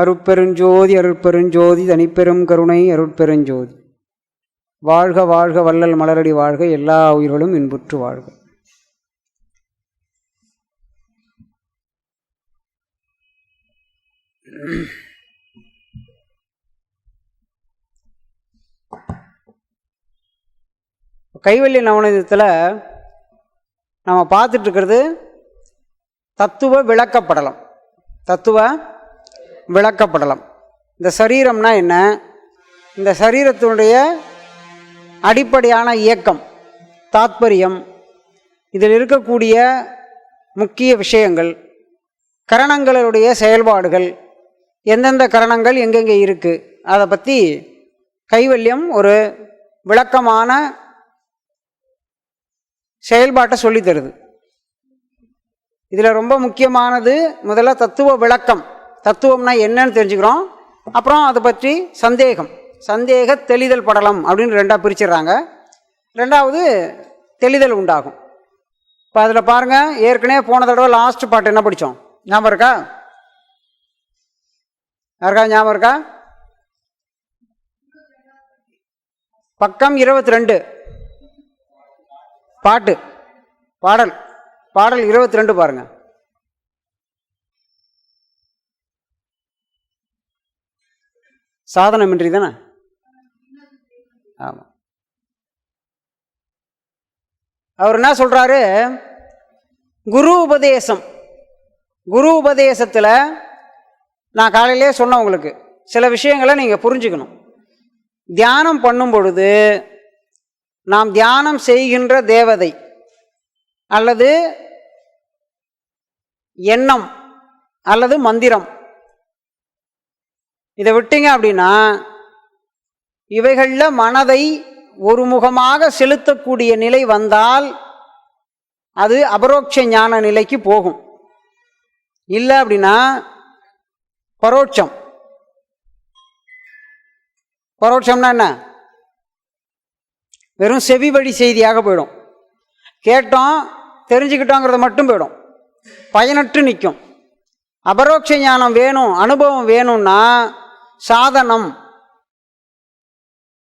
அருட்பெருஞ்சோதி அருட்பெருஞ்சோதி தனிப்பெரும் கருணை அருட்பெருஞ்சோதி. வாழ்க வாழ்க வள்ளல் மலரடி வாழ்க எல்லா உயிர்களும் இன்புற்று வாழ்க. கைவல்லி நவநீதத்தில் நம்ம பார்த்துட்டு இருக்கிறது தத்துவ விளக்கப்படலம். தத்துவ விளக்கப்படலாம். இந்த சரீரம்னா என்ன? இந்த சரீரத்தினுடைய அடிப்படையான இயக்கம் தாத்பரியம் இதில் இருக்கக்கூடிய முக்கிய விஷயங்கள் கரணங்களுடைய செயல்பாடுகள் எந்தெந்த கரணங்கள் எங்கெங்கே இருக்குது அதை பற்றி கைவல்யம் ஒரு விளக்கமான செயல்பாட்டை சொல்லி தருது. இதில் ரொம்ப முக்கியமானது முதல்ல தத்துவ விளக்கம். தத்துவம்னா என்னன்னு தெரிஞ்சுக்கிறோம். அப்புறம் அதை பற்றி சந்தேகம். சந்தேக தெளிதல் படலம் அப்படின்னு ரெண்டாக பிரிச்சிடுறாங்க. ரெண்டாவது தெளிதல் உண்டாகும். இப்போ அதில் பாருங்கள் ஏற்கனவே போன தடவை லாஸ்ட் பாட்டு என்ன படித்தோம் ஞாபகம் இருக்கா? யாருக்கா ஞாபகம் இருக்கா? பக்கம் இருபத்தி ரெண்டு பாட்டு. பாடல். பாடல் இருபத்தி ரெண்டு பாருங்கள் சாதனமின்றி தானே ஆமாம் அவர் என்ன சொல்கிறாரு குரு உபதேசம். குரு உபதேசத்தில் நான் காலையிலே சொன்னேன் உங்களுக்கு. சில விஷயங்களை நீங்கள் புரிஞ்சுக்கணும். தியானம் பண்ணும் பொழுது நாம் தியானம் செய்கின்ற தேவதை அல்லது எண்ணம் அல்லது மந்திரம் இதை விட்டீங்க அப்படின்னா இவைகளில் மனதை ஒருமுகமாக செலுத்தக்கூடிய நிலை வந்தால் அது அபரோட்ச ஞான நிலைக்கு போகும். இல்லை அப்படின்னா பரோட்சம். பரோட்சம்னா என்ன? வெறும் செவி வழி செய்தியாக போயிடும். கேட்டோம் தெரிஞ்சுக்கிட்டோங்கிறது மட்டும் போயிடும். பயனற்று நிற்கும். அபரோட்ச ஞானம் வேணும் அனுபவம் வேணும்னா சாதனம்.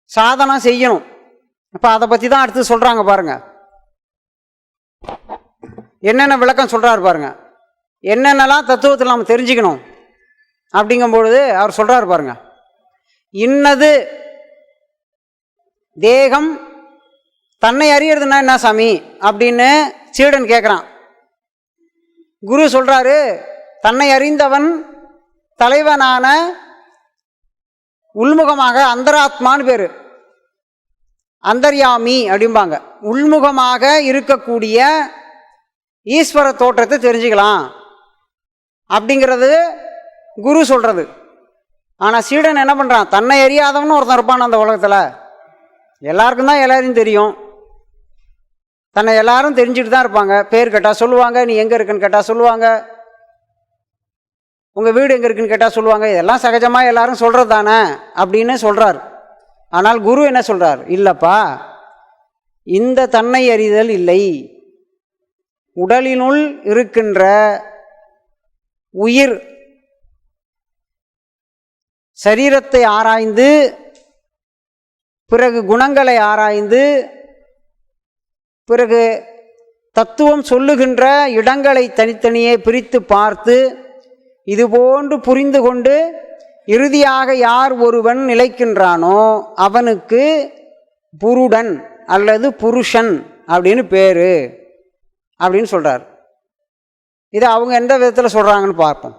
சாதனம் செய்யணும். இப்போ அதை பற்றி தான் அடுத்து சொல்கிறாங்க பாருங்க. என்னென்ன விளக்கம் சொல்கிறாரு பாருங்க. என்னென்னலாம் தத்துவத்தில் நம்ம தெரிஞ்சுக்கணும். அப்படிங்கும்பொழுது அவர் சொல்கிறாரு பாருங்க. இன்னது தேகம் தன்னை அறியறதுனா என்ன சாமி? அப்படின்னு சீடன் கேட்குறான் குரு சொல்கிறாரு தன்னை அறிந்தவன் தலைவனான உள்முகமாக அந்தராத்மான்னு பேர். அந்தர்யாமி அப்படிம்பாங்க. உள்முகமாக இருக்கக்கூடிய ஈஸ்வர தோற்றத்தை தெரிஞ்சுக்கலாம். அப்படிங்கிறது குரு சொல்கிறது ஆனால் சீடன் என்ன பண்ணுறான் தன்னை எரியாதவன்னு ஒருத்தன் இருப்பான் அந்த உலகத்தில். எல்லாருக்கும் தான் எல்லாரையும் தெரியும். தன்னை எல்லாரும் தெரிஞ்சுட்டு தான் இருப்பாங்க. பேர் கேட்டால் சொல்லுவாங்க நீ எங்கே இருக்குன்னு கேட்டால் சொல்லுவாங்க. உங்கள் வீடு எங்கே இருக்குன்னு கேட்டால் சொல்லுவாங்க இதெல்லாம் சகஜமாக எல்லாரும் சொல்கிறது தானே? அப்படின்னு சொல்கிறார் ஆனால் குரு என்ன சொல்கிறார் இல்லைப்பா இந்த தன்னை அறிதல் இல்லை. உடலினுள் இருக்கின்ற உயிர் சரீரத்தை ஆராய்ந்து பிறகு குணங்களை ஆராய்ந்து பிறகு தத்துவம் சொல்லுகின்ற இடங்களை தனித்தனியே பிரித்து பார்த்து இதுபோன்று புரிந்து கொண்டு இறுதியாக யார் ஒருவன் நிலைக்கின்றானோ அவனுக்கு புருடன் அல்லது புருஷன் அப்படின்னு பேர் அப்படின்னு சொல்கிறார் இதை அவங்க எந்த விதத்தில் சொல்கிறாங்கன்னு பார்ப்போம்.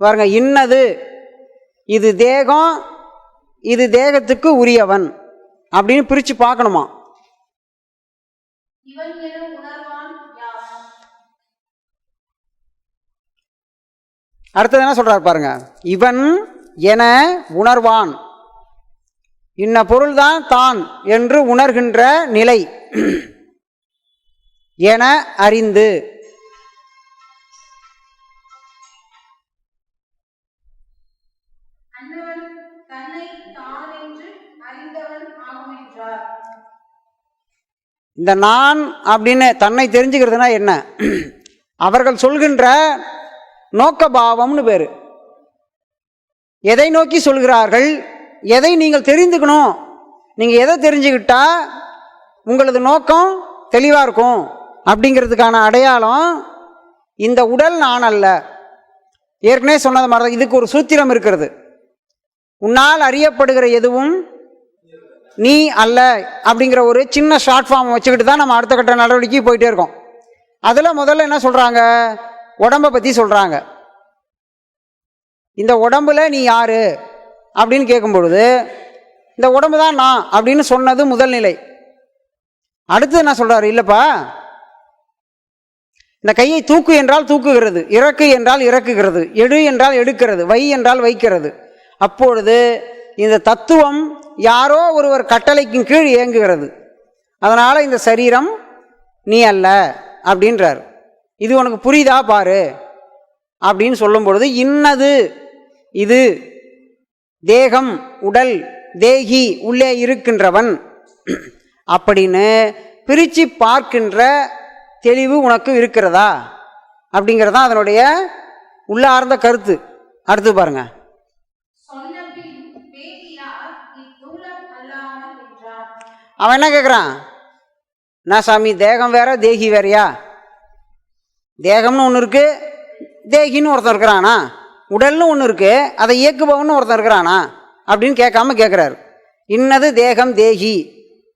பாருங்க இன்னது. இது தேகம் இது தேகத்துக்கு உரியவன் அப்படின்னு பிரித்து பார்க்கணுமா? அடுத்தது என்ன சொல்றாரு பாருங்க. இவன் என உணர்வான். இன்ன பொருள்தான் தான் என்று உணர்கின்ற நிலை. என அறிந்து. இந்த நான் அப்படின்னு தன்னை தெரிஞ்சுக்கிறதுனா என்ன? அவர்கள் சொல்கின்ற நோக்க பாவம்னு பேர். எதை நோக்கி சொல்கிறார்கள்? எதை நீங்கள் தெரிந்துக்கணும்? நீங்கள் எதை தெரிஞ்சுக்கிட்டா உங்களது நோக்கம் தெளிவாக இருக்கும். அப்படிங்கிறதுக்கான அடையாளம் இந்த உடல் நான் அல்ல. ஏற்கனவே சொன்னது மாதிரி தான் இதுக்கு ஒரு சூத்திரம் இருக்கிறது. உன்னால் அறியப்படுகிற எதுவும் நீ அல்ல அப்படிங்கிற ஒரு சின்ன ஷார்ட் ஃபார்ம் வச்சுக்கிட்டு தான் நம்ம அடுத்த கட்ட நடவடிக்கை போயிட்டே இருக்கோம். அதில் முதல்ல என்ன சொல்கிறாங்க உடம்பை பற்றி சொல்கிறாங்க இந்த உடம்புல நீ யார்? அப்படின்னு கேட்கும் பொழுது இந்த உடம்பு தான் நான் அப்படின்னு சொன்னது முதல் நிலை. அடுத்து என்ன சொல்கிறாரு இல்லைப்பா. இந்த கையை தூக்கு என்றால் தூக்குகிறது இறக்கு என்றால் இறக்குகிறது எடு என்றால் எடுக்கிறது வை என்றால் வைக்கிறது. அப்பொழுது இந்த தத்துவம் யாரோ ஒருவர் கட்டளைக்கும் கீழ் இயங்குகிறது. அதனால் இந்த சரீரம் நீ அல்ல அப்படின்றார். இது உனக்கு புரியுதா? பாரு. அப்படின்னு சொல்லும் பொழுது இன்னது. இது தேகம் உடல் தேகி உள்ளே இருக்கின்றவன். அப்படின்னு பிரித்து பார்க்கின்ற தெளிவு உனக்கு இருக்கிறதா? அப்படிங்கிறதான் அதனுடைய உள்ளார்ந்த கருத்து. அடுத்து பாருங்க. அவன் என்ன கேட்குறான் நான் சாமி தேகம் வேற தேகி வேறயா? தேகம்னு ஒன்று இருக்கு தேகின்னு ஒருத்தன் இருக்கிறானா? உடல்னு ஒன்று இருக்கு அதை இயக்குபவன் ஒருத்தன் இருக்கிறானா? அப்படின்னு கேட்காம கேட்குறாரு இன்னது தேகம் தேகி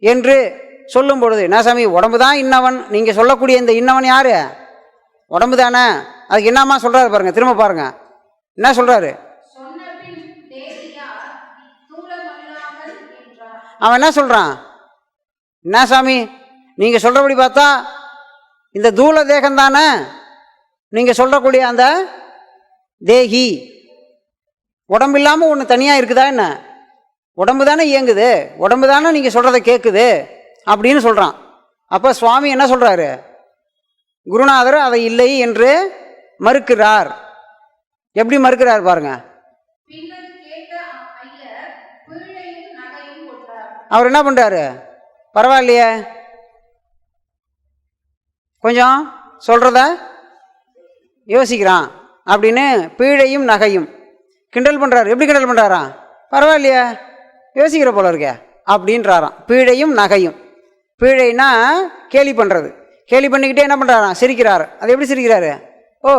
என்று சொல்லும் பொழுது என்ன சாமி உடம்பு தான் இன்னவன்? நீங்கள் சொல்லக்கூடிய இந்த இன்னவன் யாரு? உடம்பு தானே? அதுக்கு என்னம்மா சொல்கிறாரு பாருங்க திரும்ப பாருங்க. என்ன சொல்கிறாரு அவன் என்ன சொல்கிறான் என்ன சாமி நீங்கள் சொல்கிறபடி பார்த்தா இந்த தூல தேகம் தானே நீங்கள் சொல்லக்கூடிய அந்த தேகி. உடம்பு இல்லாமல் ஒன்று தனியாக இருக்குதா என்ன? உடம்பு தானே இயங்குது. உடம்பு தானே நீங்கள் சொல்கிறத கேட்குது அப்படின்னு சொல்கிறான் அப்போ சுவாமி என்ன சொல்கிறாரு குருநாதர் அதை இல்லை என்று மறுக்கிறார். எப்படி மறுக்கிறார் பாருங்க. அவர் என்ன பண்ணுறாரு பரவாயில்லையே. கொஞ்சம் சொல்கிறத யோசிக்கிறான் அப்படின்னு பீழையும் நகையும் கிண்டல் பண்ணுறாரு எப்படி கிண்டல் பண்ணுறாரா பரவாயில்லையே யோசிக்கிற போல இருக்கே அப்படின்றாராம். பீழையும் நகையும். பீழைனா கேலி பண்ணுறது கேலி பண்ணிக்கிட்டே என்ன பண்ணுறாராம் சிரிக்கிறாரு. அது எப்படி சிரிக்கிறாரு? ஓ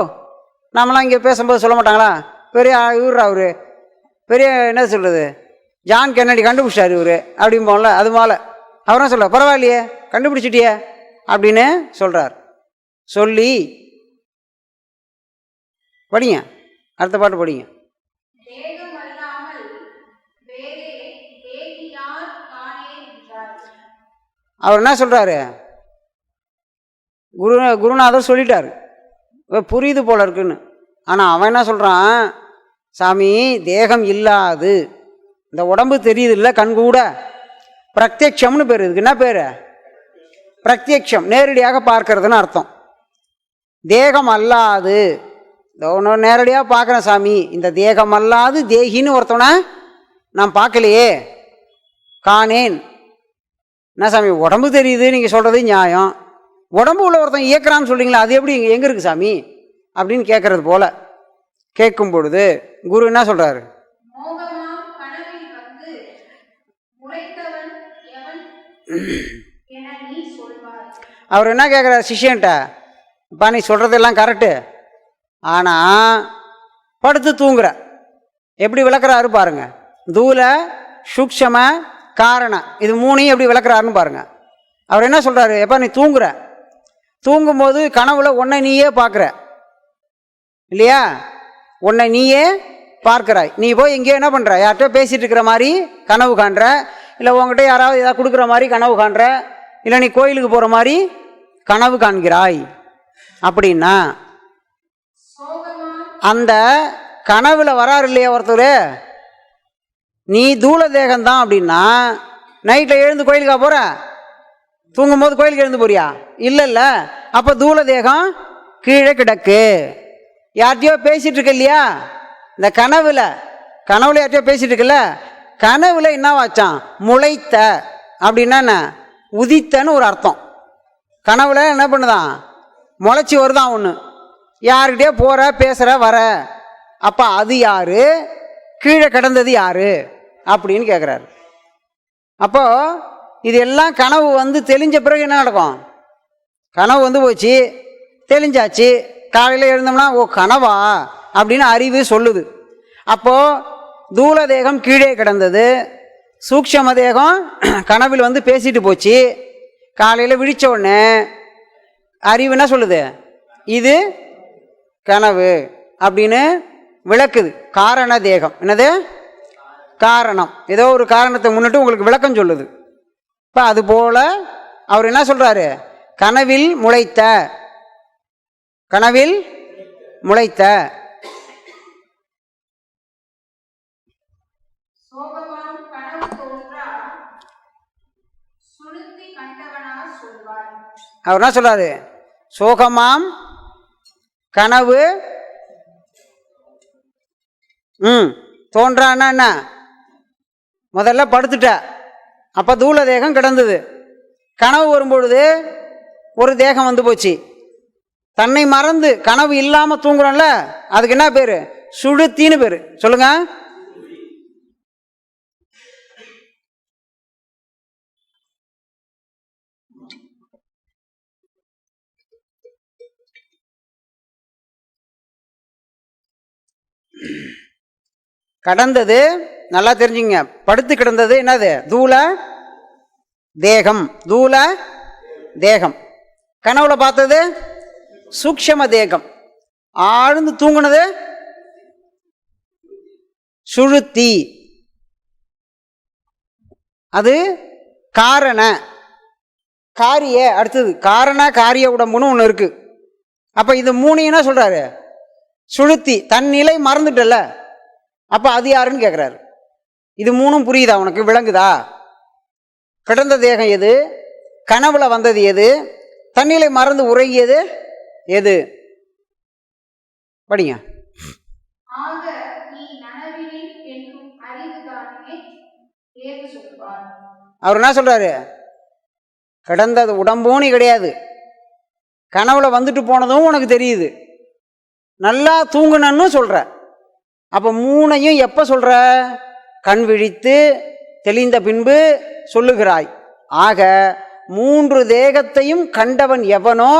நாமெல்லாம் இங்கே பேசும்போது சொல்ல மாட்டாங்களா? பெரிய இவர் அவரு? பெரிய என்ன சொல்கிறது ஜான் கென்னடி கண்டுபிடிச்சார் இவர் அப்படிம்போம்ல அது போல அவரும் சொல்ல பரவாயில்லையே கண்டுபிடிச்சிட்டியே. அப்படின்னு சொல்கிறார் சொல்லி படிங்க. அடுத்த பாட்டு படிங்க. அவர் என்ன சொல்கிறாரு குரு குருநாதர் சொல்லிட்டார். புரியுது போல இருக்குன்னு. ஆனால் அவன் என்ன சொல்கிறான் சாமி தேகம் இல்லாது. இந்த உடம்பு தெரியுது இல்லை கண் கூட. பேர். இதுக்கு என்ன பேர்? பிரத்யட்சம் நேரடியாக பார்க்கறதுன்னு அர்த்தம். தேகம் அல்லாது இதோ ஒன்று நேரடியாக பார்க்குறேன் சாமி. இந்த தேகம் அல்லாது தேகின்னு ஒருத்தவனை நான் பார்க்கலையே. காணேன். என்ன சாமி உடம்பு தெரியுது நீங்கள் சொல்கிறது நியாயம். உடம்பு உள்ள ஒருத்தன் இயக்கிறான்னு சொல்கிறீங்களா அது எப்படி எங்கே இருக்குது சாமி? அப்படின்னு கேட்குறது போல். கேட்கும் பொழுது குரு என்ன சொல்கிறாரு மோகமாம் கனவில் வந்து முறைத்தவன் எவன் என நீ சொல்வாய் அவர் என்ன கேட்குறாரு சிஷியன்ட்ட? இப்போ நீ சொல்கிறதெல்லாம் கரெக்டு ஆனால் படுத்து தூங்குற. எப்படி விளக்குறாரு பாருங்க. தூல சூக்ஷம காரணம் இது மூணையும் எப்படி விளக்குறாருன்னு பாருங்க. அவர் என்ன சொல்கிறாரு எப்போ நீ தூங்குற. தூங்கும்போது கனவுல உன்னை நீயே பார்க்குற. இல்லையா? உன்னை நீயே பார்க்குறாய். நீ போய் எங்கேயோ என்ன பண்ணுற யார்கிட்ட பேசிகிட்டு இருக்கிற மாதிரி கனவு காண்ற. இல்லை உங்ககிட்ட யாராவது ஏதாவது கொடுக்குற மாதிரி கனவு காண்ற. இல்லை நீ கோயிலுக்கு போகிற மாதிரி கனவு காண்கிறாய். அப்படின்னா அந்த கனவுல வராரு இல்லையா ஒருத்தர்? நீ தூள தேகம்தான் அப்படின்னா நைட்டில் எழுந்து கோயிலுக்கா போகிற தூங்கும்போது கோயிலுக்கு எழுந்து போறியா? இல்லை இல்லை அப்போ தூள தேகம் கீழே கிடக்கு. யார்கிட்டயோ பேசிட்டு இருக்க இல்லையா? இந்த கனவுல கனவுல யார்கிட்டயோ பேசிட்டு இருக்கல கனவுல என்னவாச்சான் முளைத்த. அப்படின்னா என்ன? உதித்தன்னு ஒரு அர்த்தம். கனவுல என்ன பண்ணுதான் முளைச்சி வருதான் ஒன்று யாருக்கிட்டே போகிற பேசுகிற வர. அப்போ அது யார்? கீழே கிடந்தது யார்? அப்படின்னு கேட்குறாரு அப்போது இது எல்லாம் கனவு வந்து தெளிஞ்ச பிறகு என்ன நடக்கும்? கனவு வந்து போச்சு தெளிஞ்சாச்சு. காலையில் எழுந்தோம்னா ஓ கனவா? அப்படின்னு அறிவு சொல்லுது. அப்போது தூல தேகம் கீழே கிடந்தது. சூக்ஷம தேகம் கனவில் வந்து பேசிட்டு போச்சு. காலையில் விழித்த உடனே அறிவு என்ன சொல்லுது? இது கனவு அப்படின்னு விளக்குது. காரண தேகம். என்னது? காரணம். ஏதோ ஒரு காரணத்தை முன்னிட்டு உங்களுக்கு விளக்கம் சொல்லுது. இப்போ அதுபோல் அவர் என்ன சொல்கிறாரு கனவில் முளைத்த. கனவில் முளைத்த சோகமாம் கனவு தோன்றா சுளுத்தி கண்டவனா சொல்வார் அவர் என்ன சொல்கிறாரு சோகமாம் கனவு ம் தோன்றான்னா என்ன? முதல்ல படுத்துட்ட. அப்போ தூள தேகம் கிடந்தது. கனவு வரும்பொழுது ஒரு தேகம் வந்து போச்சு. தன்னை மறந்து கனவு இல்லாமல் தூங்குறோம்ல அதுக்கு என்ன பேர்? சுழுத்தின்னு பேர். சொல்லுங்கள் கடந்தது நல்லா தெரிஞ்சுங்க. படுத்து கிடந்தது என்னது? தூள தேகம். தூள தேகம். கனவுல பார்த்தது சூக்ஷம தேகம். ஆழ்ந்து தூங்குனது சுழுத்தி. அது காரண காரிய அடுத்தது காரண காரிய உடம்புன்னு ஒன்று இருக்கு. அப்போ இது மூணு என்ன சொல்கிறாரு சுழுத்தி தன் நிலை மறந்துட்டல அப்போ அது யாருன்னு கேட்குறாரு இது மூணும் புரியுதா உனக்கு? விளங்குதா? கிடந்த தேகம் எது? கனவுல வந்தது எது? தண்ணிலை மறந்து உறங்கியது எது? படிங்க. அவர் என்ன சொல்றாரு? கிடந்தது உடம்பூனி கிடையாது. கனவுல வந்துட்டு போனதும் உனக்கு தெரியுது. நல்லா தூங்குனன்னு சொல்கிற அப்போ மூணையும் எப்போ சொல்கிற கண் விழித்து தெளிந்த பின்பு சொல்லுகிறாய். ஆக மூன்று தேகத்தையும் கண்டவன் எவனோ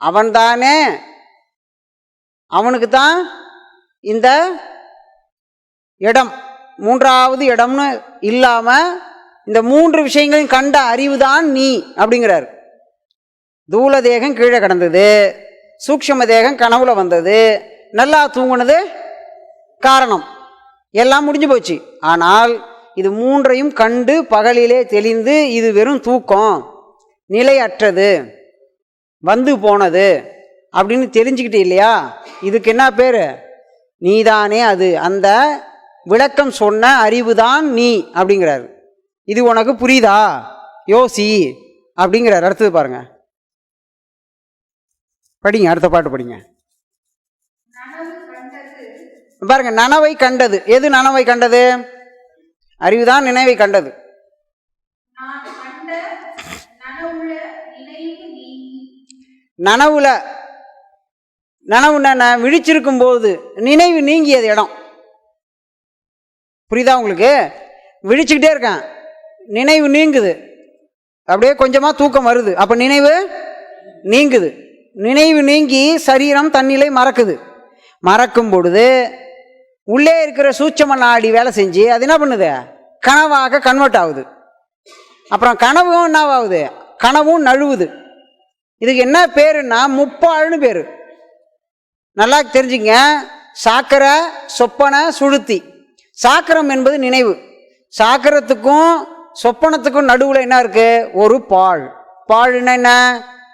அவன்தானே. அவனுக்கு தான் இந்த இடம் மூன்றாவது இடம்னு இல்லாமல் இந்த மூன்று விஷயங்களையும் கண்ட அறிவுதான் நீ அப்படிங்கிறார். தூல தேகம் கீழே கிடந்தது. சூக்ஷம தேகம் கனவுல வந்தது. நல்லா தூங்கினது காரணம். எல்லாம் முடிஞ்சு போச்சு. ஆனால் இது மூன்றையும் கண்டு பகலிலே தெளிந்து இது வெறும் தூக்கம். நிலையற்றது. வந்து போனது அப்படின்னு தெரிஞ்சுக்கிட்டு இல்லையா? இதுக்கு என்ன பேர்? நீதானே அது. அந்த விளக்கம் சொன்ன அறிவு தான் நீ அப்படிங்கிறாரு. இது உனக்கு புரியுதா? யோசி அப்படிங்கிறார். அடுத்தது பாருங்கள் படிங்க அடுத்த பாட்டு படிங்க. பாருங்க நனவை கண்டது. எது நனவை கண்டது? அறிவுதான் நினைவை கண்டது. நனவுல நனவு என்ன விழிச்சிருக்கும் போது நினைவு நீங்கியது இடம். புரியுதா உங்களுக்கு? விழிச்சுக்கிட்டே இருக்கேன். நினைவு நீங்குது. அப்படியே கொஞ்சமாக தூக்கம் வருது. அப்போ நினைவு நீங்குது. நினைவு நீங்கி சரீரம் தன்னிலை மறக்குது. மறக்கும் பொழுது உள்ளே இருக்கிற சூட்சம நாடி வேலை செஞ்சு அது என்ன பண்ணுது? கனவாக கன்வெர்ட் ஆகுது. அப்புறம் கனவும் என்ன ஆகுது கனவும் நழுவுது. இதுக்கு என்ன பேருன்னா முப்பாழ்னு பேர். நல்லா தெரிஞ்சுங்க. சாக்கரை சொப்பனை சுழுத்தி சாக்கரம் என்பது நினைவு. சாக்கரத்துக்கும் சொப்பனத்துக்கும் நடுவில் என்ன இருக்குது ஒரு பாழ். பாழ்னா என்ன?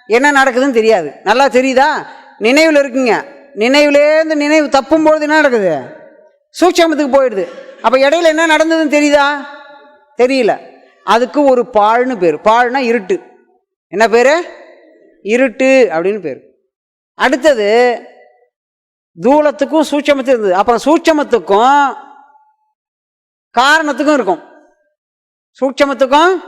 என்ன நடக்குதுன்னு தெரியாது. நல்லா தெரியுதா? நினைவில் இருக்குங்க. நினைவுலேருந்து நினைவு தப்பும்பொழுது என்ன நடக்குது? சூட்சமத்துக்கு போயிடுது. அப்போ இடையில என்ன நடந்ததுன்னு தெரியுதா? தெரியல. அதுக்கு ஒரு பாழ்னு பேர். பாழ்னா இருட்டு. என்ன பேர்? இருட்டு அப்படின்னு பேர். அடுத்தது தூளத்துக்கும் சூட்சமத்துக்கும் இருந்தது. அப்புறம் சூட்சமத்துக்கும் காரணத்துக்கும் இருக்கும். சூட்சமத்துக்கும்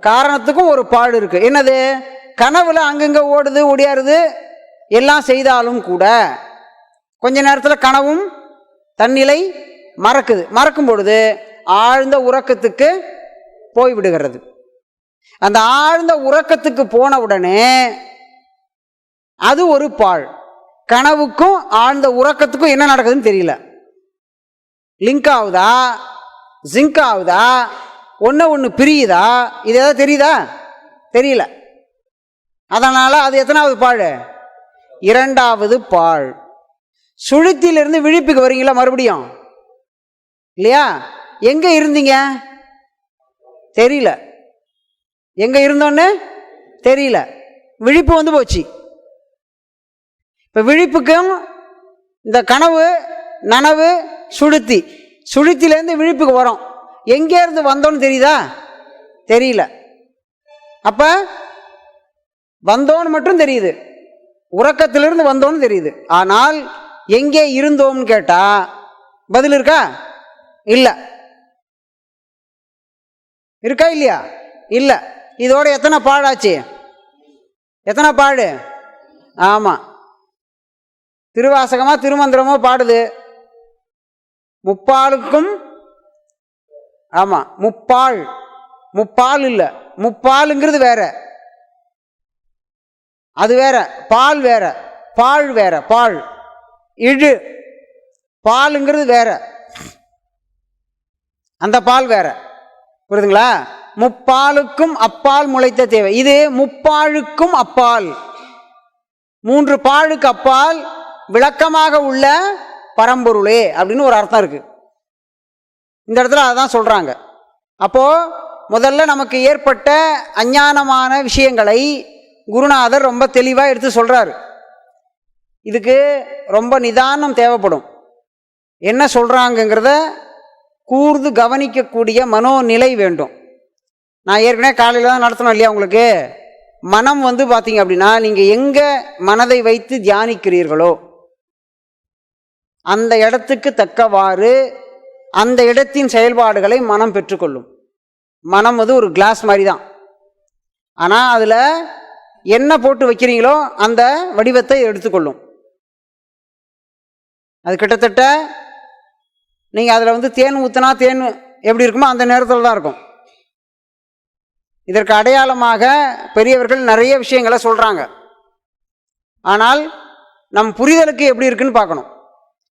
காரணத்துக்கும் ஒரு பாடு இருக்குது என்னது? கனவுல அங்கங்க ஓடுது ஒடியாருது எல்லாம் செய்தாலும் கூட கொஞ்ச நேரத்தில் கனவும் தன்னிலை மறக்குது. மறக்கும் பொழுது ஆழ்ந்த உறக்கத்துக்கு போய்விடுகிறது அந்த ஆழ்ந்த உறக்கத்துக்கு போன உடனே அது ஒரு பாழ். கனவுக்கும் ஆழ்ந்த உறக்கத்துக்கும் என்ன நடக்குதுன்னு தெரியல. லிங்க் ஆகுதா? ஜிங்க் ஆகுதா? ஒன்று ஒன்று பிரியுதா? இது ஏதாவது தெரியுதா? தெரியல. அதனால் அது எத்தனாவது பாழ்? இரண்டாவது பாழ். சுழித்திலிருந்து விழிப்புக்கு வரீங்களா மறுபடியும்? இல்லையா? எங்கே இருந்தீங்க? தெரியல. எங்கே இருந்தோன்னு? தெரியல. விழிப்பு வந்து போச்சு. இப்போ விழிப்புக்கும் இந்த கனவு நனவு சுளுத்தி சுளுத்திலேருந்து விழிப்புக்கு வரோம் எங்கேருந்து வந்தோன்னு தெரியுதா? தெரியல. அப்போ வந்தோன்னு மட்டும் தெரியுது. உறக்கத்திலிருந்து வந்தோன்னு தெரியுது. ஆனால் எங்கே இருந்தோம்னு கேட்டால் பதில் இருக்கா? இல்லை. இருக்கா இல்லையா? இல்லை. இதோட எத்தனை பாழாச்சு எத்தனை பாடு ஆமாம் திருவாசகமாக திருமந்திரமோ பாடுது. முப்பாலுக்கும் ஆமாம் முப்பால் முப்பால் இல்லை. முப்பாலுங்கிறது வேற. அது வேற பால் வேற பால் வேற பால். இழு பாலுங்கிறது வேற. அந்த பால் வேற. புரியுதுங்களா? முப்பாலுக்கும் அப்பால் முளைத்த தேவை. இது முப்பாழுக்கும் அப்பால். மூன்று பாழுக்கு அப்பால் விளக்கமாக உள்ள பரம்பொருளே அப்படின்னு ஒரு அர்த்தம் இருக்கு. இந்த இடத்துல அதான் சொல்றாங்க. அப்போ முதல்ல நமக்கு ஏற்பட்ட அஞ்ஞானமான விஷயங்களை குருநாதர் ரொம்ப தெளிவாக எடுத்து சொல்கிறாரு இதுக்கு ரொம்ப நிதானம் தேவைப்படும். என்ன சொல்கிறாங்கங்கிறத கூர்ந்து கவனிக்கக்கூடிய மனோநிலை வேண்டும். நான் ஏற்கனவே காலையில் தான் நடத்தணும் இல்லையா உங்களுக்கு? மனம் வந்து பார்த்தீங்க அப்படின்னா நீங்கள் எங்கே மனதை வைத்து தியானிக்கிறீர்களோ அந்த இடத்துக்கு தக்கவாறு அந்த இடத்தின் செயல்பாடுகளை மனம் பெற்றுக்கொள்ளும். மனம் வந்து ஒரு கிளாஸ் மாதிரி தான். ஆனால் அதில் என்ன போட்டு வைக்கிறீங்களோ அந்த வடிவத்தை எடுத்துக்கொள்ளும். அது கிட்டத்தட்ட நீங்கள் அதில் வந்து தேன் ஊற்றினா தேன் எப்படி இருக்குமோ அந்த நேரத்தில் தான் இருக்கும். இதற்கு அடையாளமாக பெரியவர்கள் நிறைய விஷயங்களை சொல்கிறாங்க ஆனால் நம் புரிதலுக்கு எப்படி இருக்குன்னு பார்க்கணும்.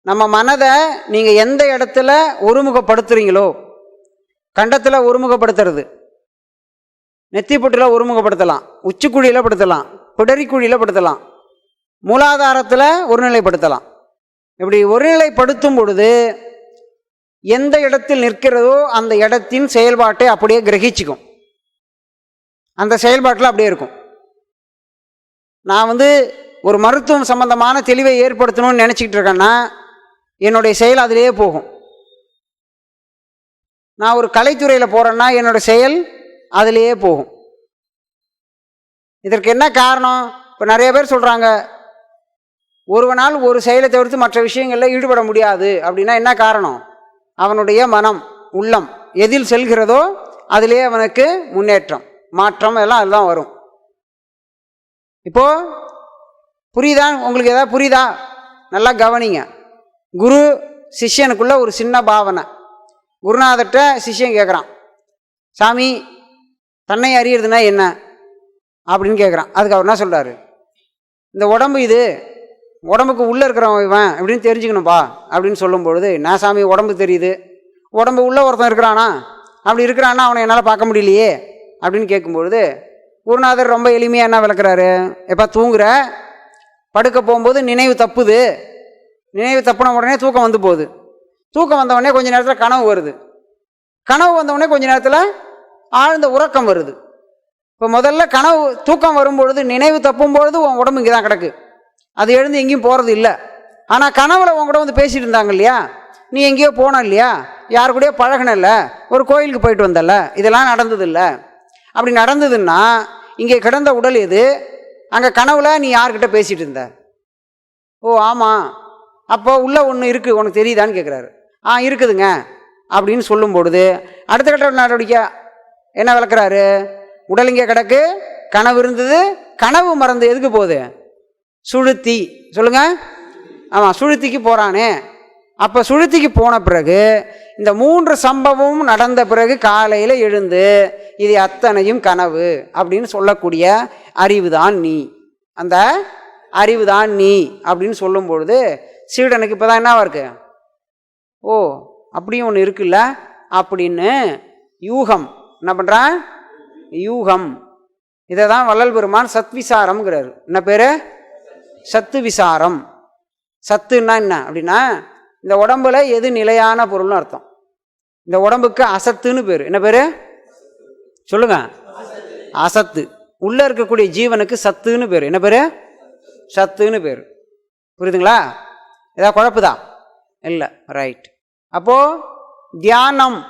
நம்ம மனதை நீங்கள் எந்த இடத்துல ஒருமுகப்படுத்துறீங்களோ கண்டத்தில் ஒருமுகப்படுத்துறது நெத்திப்பொட்டில் ஒருமுகப்படுத்தலாம். உச்சிக்குழியில் படுத்தலாம். பிடரிக்குழியில் படுத்தலாம். மூலாதாரத்தில் ஒருநிலைப்படுத்தலாம். இப்படி ஒருநிலைப்படுத்தும் பொழுது எந்த இடத்தில் நிற்கிறதோ அந்த இடத்தின் செயல்பாட்டை அப்படியே கிரகிச்சிக்கும். அந்த செயல்பாட்டில் அப்படியே இருக்கும். நான் வந்து ஒரு மருத்துவம் சம்பந்தமான தெளிவை ஏற்படுத்தணும்னு நினச்சிக்கிட்டு இருக்கேன்னா என்னுடைய செயல் அதிலேயே போகும். நான் ஒரு கலைத்துறையில் போகிறேன்னா என்னோட செயல் அதிலேயே போகும். இதற்கு என்ன காரணம்? இப்போ நிறைய பேர் சொல்கிறாங்க ஒருவனால் ஒரு செயலை தவிர்த்து மற்ற விஷயங்களில் ஈடுபட முடியாது. அப்படின்னா என்ன காரணம்? அவனுடைய மனம் உள்ளம் எதில் செல்கிறதோ அதிலே அவனுக்கு முன்னேற்றம் மாற்றம் எல்லாம் அதுதான் வரும். இப்போது புரியுதா? உங்களுக்கு எதாவது புரியுதா? நல்லா கவனிங்க. குரு சிஷ்யனுக்குள்ளே ஒரு சின்ன பாவனை. குருநாதர்கிட்ட சிஷ்யன் கேட்குறான் சாமி தன்னை அறியறதுனா என்ன? அப்படின்னு கேட்குறான் அதுக்கு அவர் என்ன சொல்கிறாரு இந்த உடம்பு இது உடம்புக்கு உள்ளே இருக்கிறவன் இவன் அப்படின்னு தெரிஞ்சுக்கணும்ப்பா அப்படின்னு சொல்லும் பொழுது நான் சாமி உடம்பு தெரியுது. உடம்பு உள்ளே ஒருத்தன் இருக்கிறானா? அப்படி இருக்கிறான்னா அவனை என்னால் பார்க்க முடியலையே. அப்படின்னு கேட்கும்பொழுது குருநாதர் ரொம்ப எளிமையாக என்ன விளக்குறாரு? எப்போ தூங்குற? படுக்க போகும்போது நினைவு தப்புது. நினைவு தப்புன உடனே தூக்கம் வந்து போகுது. தூக்கம் வந்தவுடனே கொஞ்சம் நேரத்தில் கனவு வருது. கனவு வந்தவுடனே கொஞ்சம் நேரத்தில் ஆழ்ந்த உறக்கம் வருது. இப்போ முதல்ல கனவு தூக்கம் வரும்பொழுது நினைவு தப்பும் பொழுது உன் உடம்பு இங்கே தான் கிடக்கு. அது எழுந்து எங்கேயும் போகிறது இல்லை. ஆனால் கனவுல உன் கூட வந்து பேசிட்டு இருந்தாங்க இல்லையா? நீ எங்கேயோ போன இல்லையா? யாரு கூடயோ பழகினல்ல? ஒரு கோயிலுக்கு போயிட்டு வந்தல்ல? இதெல்லாம் நடந்தது இல்லை. அப்படி நடந்ததுன்னா இங்கே கிடந்த உடல் எது? அங்கே கனவுல நீ யார்கிட்ட பேசிட்டு இருந்த? ஓ ஆமாம் அப்போ உள்ள ஒன்று இருக்குது உனக்கு தெரியுதான்னு கேட்குறாரு ஆ இருக்குதுங்க. அப்படின்னு சொல்லும் பொழுது அடுத்த கட்ட நடவடிக்கை என்ன விளக்குறாரு? உடல் இங்கே கிடக்கு கனவு இருந்தது கனவு மறந்து எதுக்கு போகுது? சுழுத்தி. சொல்லுங்க. ஆமாம் சுழுத்திக்கு போகிறானே அப்போ சுழுத்திக்கு போன பிறகு இந்த மூன்று சம்பவமும் நடந்த பிறகு காலையில் எழுந்து இது அத்தனையும் கனவு அப்படின்னு சொல்லக்கூடிய அறிவுதான் நீ. அந்த அறிவுதான் நீ அப்படின்னு சொல்லும் பொழுது சீடனுக்கு இப்போ தான் என்னவா இருக்கு? ஓ அப்படியும் ஒன்று இருக்குல்ல? அப்படின்னு யூகம் என்ன பண்ணுறான் யூகம். இதை தான் வள்ளல் பெருமான் சத்விசாரம்ங்கிறார். என்ன பேர்? சத்து விசாரம் சத்துன்னா என்ன அப்படின்னா இந்த உடம்புல எது நிலையான பொருள்னு அர்த்தம். இந்த உடம்புக்கு அசத்துன்னு பேர். என்ன பேர்? சொல்லுங்க. அசத்து. உள்ளே இருக்கக்கூடிய ஜீவனுக்கு சத்துன்னு பேர். என்ன பேர்? சத்துன்னு பேர். புரியுதுங்களா? ஏதாவது குழப்புதா? இல்லை. ரைட். அப்போது தியானம்.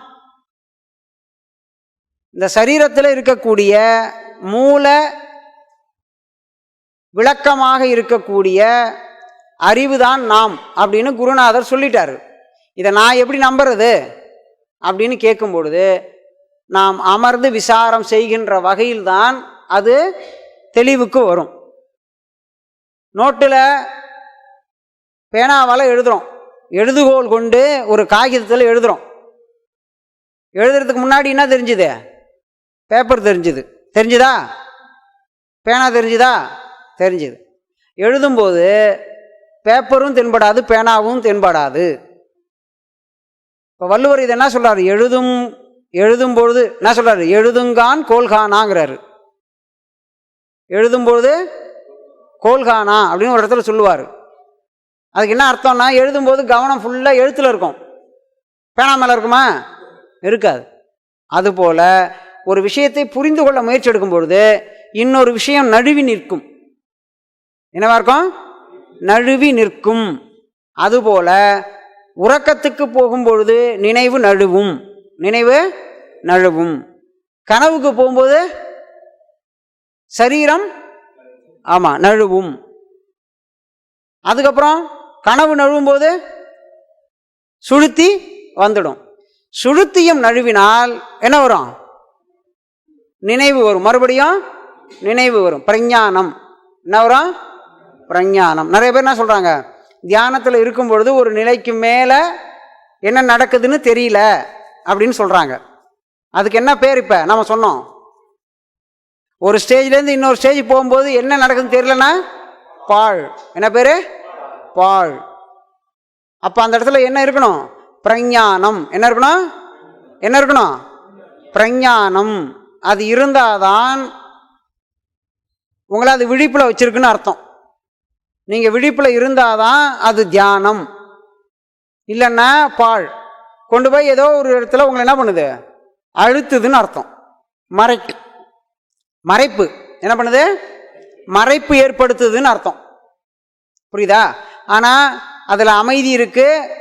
இந்த சரீரத்தில் இருக்கக்கூடிய மூல விளக்கமாக இருக்கக்கூடிய அறிவுதான் நாம் அப்படின்னு குருநாதர் சொல்லிட்டாரு. இதை நான் எப்படி நம்புறது? அப்படின்னு கேட்கும் பொழுது நாம் அமர்ந்து விசாரம் செய்கின்ற வகையில்தான் அது தெளிவுக்கு வரும். நோட்டில் பேனாவால் எழுதுகிறோம் எழுதுகோல் கொண்டு ஒரு காகிதத்தில் எழுதுகிறோம் எழுதுறதுக்கு முன்னாடி என்ன தெரிஞ்சுது? பேப்பர் தெரிஞ்சுது. தெரிஞ்சுதா? பேனா தெரிஞ்சுதா? தெரிஞ்சுது. எழுதும்போது பேப்பரும் தென்படாது பேனாவும் தென்படாது. இப்போ வள்ளுவர் இது என்ன சொல்கிறார் எழுதும் எழுதும் பொழுது என்ன சொல்கிறார் எழுதுங்கான் கோல்கானாங்கிறாரு. எழுதும்பொழுது கோல்கானா அப்படின்னு ஒரு இடத்துல சொல்லுவார். அதுக்கு என்ன அர்த்தம்னா எழுதும்போது கவனம் ஃபுல்லாக எழுத்தில் இருக்கும். பேனா மேலே இருக்குமா? இருக்காது. அதுபோல் ஒரு விஷயத்தை புரிந்து கொள்ள முயற்சி எடுக்கும் பொழுது இன்னொரு விஷயம் நழுவி நிற்கும். என்னவா இருக்கும்? நழுவி நிற்கும். அதுபோல உறக்கத்துக்கு போகும்பொழுது நினைவு நழுவும். நினைவு நழுவும். கனவுக்கு போகும்போது சரீரம் ஆமாம் நழுவும். அதுக்கப்புறம் கனவு நழுவும்போது சுழுத்தி வந்துடும். சுழுத்தியும் நழுவினால் என்ன வரும்? நினைவு வரும். மறுபடியும் நினைவு வரும். பிரஞானம் என்ன வரும் பிரஞானம் நிறைய பேர் என்ன சொல்கிறாங்க தியானத்தில் இருக்கும் பொழுது ஒரு நிலைக்கு மேலே என்ன நடக்குதுன்னு தெரியல அப்படின்னு சொல்கிறாங்க அதுக்கு என்ன பேர் இப்போ? நம்ம சொன்னோம். ஒரு ஸ்டேஜ்லேருந்து இன்னொரு ஸ்டேஜ் போகும்போது என்ன நடக்குதுன்னு தெரியலன்னா பாழ் என்ன பேர்? பாழ் அப்போ அந்த இடத்துல என்ன இருக்கணும்? பிரஞானம் என்ன இருக்கணும்? என்ன இருக்கணும்? பிரஞானம் அது இருந்தாதான் உங்களை அது விழிப்பில் வச்சுருக்குன்னு அர்த்தம். நீங்கள் விழிப்பில் இருந்தாதான் அது தியானம். இல்லைன்னா பாழ். கொண்டு போய் ஏதோ ஒரு இடத்துல உங்களை என்ன பண்ணுது? அழுத்துதுன்னு அர்த்தம். மறைக்கு மறைப்பு. என்ன பண்ணுது? மறைப்பு ஏற்படுத்துதுன்னு அர்த்தம். புரியுதா? ஆனால் அதில் அமைதி இருக்குது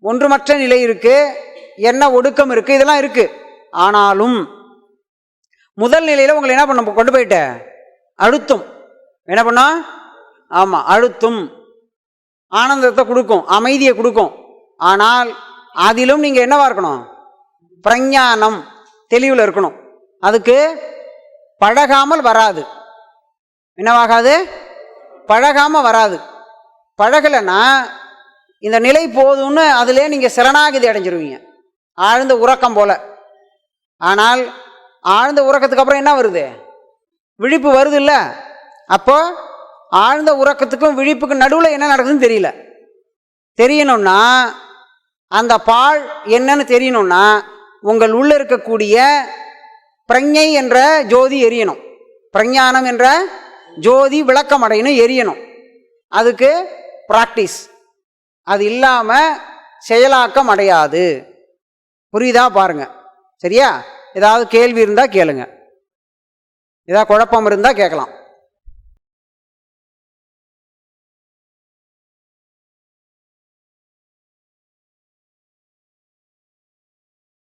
ஒன்றுமற்ற நிலை இருக்குது என்ன ஒடுக்கம் இருக்குது இதெல்லாம் இருக்குது ஆனாலும் முதல் நிலையில் உங்களை என்ன பண்ண கொண்டு போயிட்ட. அழுத்தும். என்ன பண்ணா? ஆமாம் அழுத்தும். ஆனந்தத்தை கொடுக்கும் அமைதியை கொடுக்கும். ஆனால் அதிலும் நீங்கள் என்னவாக இருக்கணும்? பிரஞானம் தெளிவில் இருக்கணும். அதுக்கு பழகாமல் வராது. என்னவாகாது? பழகாமல் வராது. பழகலைன்னா இந்த நிலை போதும்னு அதிலே நீங்கள் சரணாகதி அடைஞ்சிருவீங்க. ஆழ்ந்த உறக்கம் போல். ஆனால் ஆழ்ந்த உறக்கத்துக்கு அப்புறம் என்ன வருது? விழிப்பு வருது இல்லை அப்போது ஆழ்ந்த உறக்கத்துக்கும் விழிப்புக்கு நடுவில் என்ன நடக்குதுன்னு தெரியல. தெரியணும்னா அந்த பால் என்னன்னு தெரியணும்னா உங்கள் உள்ளே இருக்கக்கூடிய பிரஞ்ஞை என்ற ஜோதி எரியணும். பிரஞானம் என்ற ஜோதி விளக்கம் அடையணும் எரியணும். அதுக்கு ப்ராக்டிஸ் அது இல்லாமல் செயலாக்கம் அடையாது. புரியுதா? பாருங்கள் சரியா? ஏதாவது கேள்வி இருந்தால் கேளுங்க. ஏதாவது குழப்பம் இருந்தால் கேட்கலாம்.